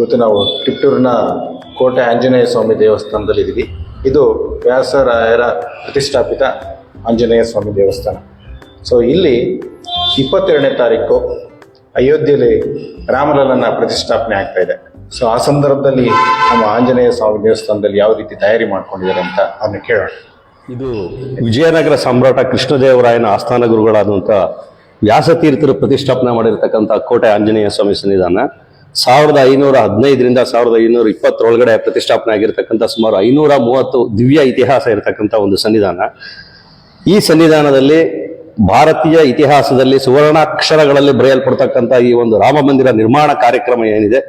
ಇವತ್ತು ನಾವು ಟಿಪ್ಟೂರಿನ ಕೋಟೆ ಆಂಜನೇಯ ಸ್ವಾಮಿ ದೇವಸ್ಥಾನದಲ್ಲಿ ಇದ್ದೀವಿ ಇದು ವ್ಯಾಸರಾಯರ ಪ್ರತಿಷ್ಠಾಪಿತ ಆಂಜನೇಯ ಸ್ವಾಮಿ ದೇವಸ್ಥಾನ. ಸೊ ಇಲ್ಲಿ ಇಪ್ಪತ್ತೆರಡನೇ ತಾರೀಕು ಅಯೋಧ್ಯೆಯಲ್ಲಿ ರಾಮಲಲ್ಲನ ಪ್ರತಿಷ್ಠಾಪನೆ ಆಗ್ತಾ ಇದೆ. ಸೊ ಆ ಸಂದರ್ಭದಲ್ಲಿ ನಮ್ಮ ಆಂಜನೇಯ ಸ್ವಾಮಿ ದೇವಸ್ಥಾನದಲ್ಲಿ ಯಾವ ರೀತಿ ತಯಾರಿ ಮಾಡ್ಕೊಂಡಿದ್ದಾರೆ ಅಂತ ಅದನ್ನ ಕೇಳೋಣ. ಇದು ವಿಜಯನಗರ ಸಾಮ್ರಾಟ ಕೃಷ್ಣದೇವರಾಯನ ಆಸ್ಥಾನ ಗುರುಗಳಾದಂಥ ವ್ಯಾಸತೀರ್ಥರು ಪ್ರತಿಷ್ಠಾಪನೆ ಮಾಡಿರ್ತಕ್ಕಂಥ ಕೋಟೆ ಆಂಜನೇಯ ಸ್ವಾಮಿ ಸನ್ನಿಧಾನ. ಸಾವಿರದ ಐನೂರ ಹದಿನೈದರಿಂದ ಸಾವಿರದ ಐನೂರ ಇಪ್ಪತ್ತರೊಳಗಡೆ ಪ್ರತಿಷ್ಠಾಪನೆ ಆಗಿರ್ತಕ್ಕಂಥ ಸುಮಾರು ಐನೂರ ಮೂವತ್ತು ದಿವ್ಯ ಇತಿಹಾಸ ಇರತಕ್ಕಂಥ ಒಂದು ಸನ್ನಿಧಾನ. ಈ ಸನ್ನಿಧಾನದಲ್ಲಿ ಭಾರತೀಯ ಇತಿಹಾಸದಲ್ಲಿ ಸುವರ್ಣಾಕ್ಷರಗಳಲ್ಲಿ ಬರೆಯಲ್ಪಡ್ತಕ್ಕಂಥ ಈ ಒಂದು ರಾಮ ಮಂದಿರ ನಿರ್ಮಾಣ ಕಾರ್ಯಕ್ರಮ ಏನಿದೆ,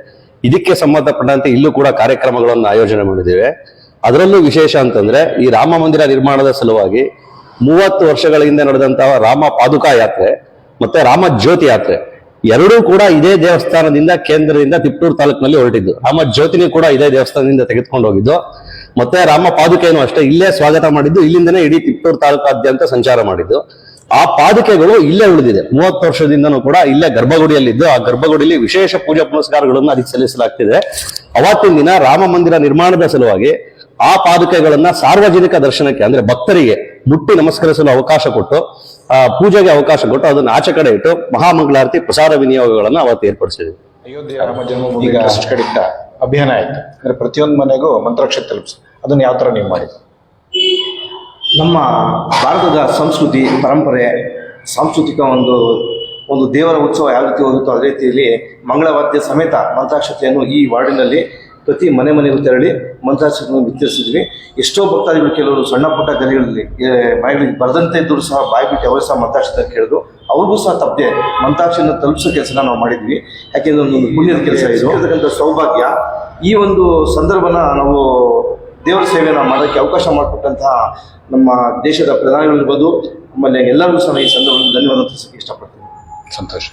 ಇದಕ್ಕೆ ಸಂಬಂಧಪಟ್ಟಂತೆ ಇಲ್ಲೂ ಕೂಡ ಕಾರ್ಯಕ್ರಮಗಳನ್ನು ಆಯೋಜನೆ ಮಾಡಿದ್ದೇವೆ. ಅದರಲ್ಲೂ ವಿಶೇಷ ಅಂತಂದ್ರೆ ಈ ರಾಮ ಮಂದಿರ ನಿರ್ಮಾಣದ ಸಲುವಾಗಿ ಮೂವತ್ತು ವರ್ಷಗಳ ಹಿಂದೆ ನಡೆದಂತಹ ರಾಮ ಪಾದುಕಾ ಯಾತ್ರೆ ಮತ್ತೆ ರಾಮ ಜ್ಯೋತಿ ಯಾತ್ರೆ ಎರಡೂ ಕೂಡ ಇದೇ ದೇವಸ್ಥಾನದಿಂದ ಕೇಂದ್ರದಿಂದ ತಿಪ್ಟೂರು ತಾಲೂಕಿನಲ್ಲಿ ಹೊರಟಿದ್ದು. ರಾಮ ಜ್ಯೋತಿನಿ ಕೂಡ ಇದೇ ದೇವಸ್ಥಾನದಿಂದ ತೆಗೆದುಕೊಂಡು ಹೋಗಿದ್ದು. ಮತ್ತೆ ರಾಮ ಪಾದುಕೆಯನ್ನು ಅಷ್ಟೇ ಇಲ್ಲೇ ಸ್ವಾಗತ ಮಾಡಿದ್ದು. ಇಲ್ಲಿಂದನೇ ಇಡೀ ತಿಪ್ಟೂರು ತಾಲೂಕಾದ್ಯಂತ ಸಂಚಾರ ಮಾಡಿದ್ದು. ಆ ಪಾದುಕೆಗಳು ಇಲ್ಲೇ ಉಳಿದಿದೆ. ಮೂವತ್ತು ವರ್ಷದಿಂದನೂ ಕೂಡ ಇಲ್ಲೇ ಗರ್ಭಗುಡಿಯಲ್ಲಿದ್ದು. ಆ ಗರ್ಭಗುಡಿಯಲ್ಲಿ ವಿಶೇಷ ಪೂಜಾ ಪುನಸ್ಕಾರಗಳನ್ನು ಅದಕ್ಕೆ ಸಲ್ಲಿಸಲಾಗ್ತಿದೆ. ಅವತ್ತಿನ ದಿನ ರಾಮ ಮಂದಿರ ನಿರ್ಮಾಣದ ಸಲುವಾಗಿ ಆ ಪಾದುಕೆಗಳನ್ನ ಸಾರ್ವಜನಿಕ ದರ್ಶನಕ್ಕೆ, ಅಂದ್ರೆ ಭಕ್ತರಿಗೆ ಮುಟ್ಟಿ ನಮಸ್ಕರಿಸಲು ಅವಕಾಶ ಕೊಟ್ಟು ಪೂಜೆಗೆ ಅವಕಾಶ ಕೊಟ್ಟು ಅದನ್ನ ಆಚೆ ಕಡೆ ಇಟ್ಟು ಮಹಾಮಂಗಳಾರತಿ ಪ್ರಸಾದ ವಿನಿಯೋಗಗಳನ್ನ ಅವತ್ತು ಏರ್ಪಡಿಸಿದ್ವಿ ಅಯೋಧ್ಯೆ ರಾಮ ಜನ್ಮಭೂಮಿ ಟ್ರಸ್ಟ್ ಕಡೆಯಿಂದ ಅಭಿಯಾನ ಆಯ್ತು. ಅಂದ್ರೆ ಪ್ರತಿಯೊಂದು ಮನೆಗೂ ಮಂತ್ರಾಕ್ಷರ ತಲುಪಿಸಿ ಅದನ್ನ ಯಾವ ತರ ನೀವು ಮಾಡಿದ್ರು? ನಮ್ಮ ಭಾರತದ ಸಂಸ್ಕೃತಿ ಪರಂಪರೆ ಸಾಂಸ್ಕೃತಿಕ ಒಂದು ಒಂದು ದೇವರ ಉತ್ಸವ ಯಾವ ರೀತಿ ಹೋಗುತ್ತೋ ಅದೇ ರೀತಿಯಲ್ಲಿ ಮಂಗಳವಾದ್ಯ ಸಮೇತ ಮಂತ್ರಾಕ್ಷತೆಯನ್ನು ಈ ವಾರ್ಡಿನಲ್ಲಿ ಪ್ರತಿ ಮನೆ ಮನೆಗೂ ತೆರಳಿ ಮಂತ್ರಾಚರಣೆಯನ್ನು ವಿತರಿಸಿದ್ವಿ ಎಷ್ಟೋ ಭಕ್ತಾದಿಗಳು ಕೆಲವರು ಸಣ್ಣ ಪುಟ್ಟ ಗಲಿಗಳಲ್ಲಿ ಬಾಯಿಗಳಿಗೆ ಬರದಂತೆ ಇದ್ದರೂ ಸಹ ಬಾಯಿ ಬಿಟ್ಟು ಅವರು ಸಹ ಮಂತ್ರಾಕ್ಷರ ಕೇಳಿದ್ರು. ಅವ್ರಿಗೂ ಸಹ ತಪ್ಪದೆ ಮಂತ್ರಾಕ್ಷರನ್ನು ತಲುಪಿಸೋ ಕೆಲಸನ ನಾವು ಮಾಡಿದ್ವಿ. ಯಾಕೆಂದರೆ ಒಂದು ಪುಣ್ಯದ ಕೆಲಸ ಇದು. ಇರತಕ್ಕಂಥ ಸೌಭಾಗ್ಯ ಈ ಒಂದು ಸಂದರ್ಭನ ನಾವು ದೇವರ ಸೇವೆಯನ್ನು ಮಾಡೋಕ್ಕೆ ಅವಕಾಶ ಮಾಡಿಕೊಟ್ಟಂತಹ ನಮ್ಮ ದೇಶದ ಪ್ರಧಾನಿಗಳಿರ್ಬೋದು ಆಮೇಲೆ ಎಲ್ಲರಿಗೂ ಸಹ ಈ ಸಂದರ್ಭದಲ್ಲಿ ಧನ್ಯವಾದ ತಿಳಿಸೋಕ್ಕೆ ಇಷ್ಟಪಡ್ತೀನಿ. ಸಂತೋಷ.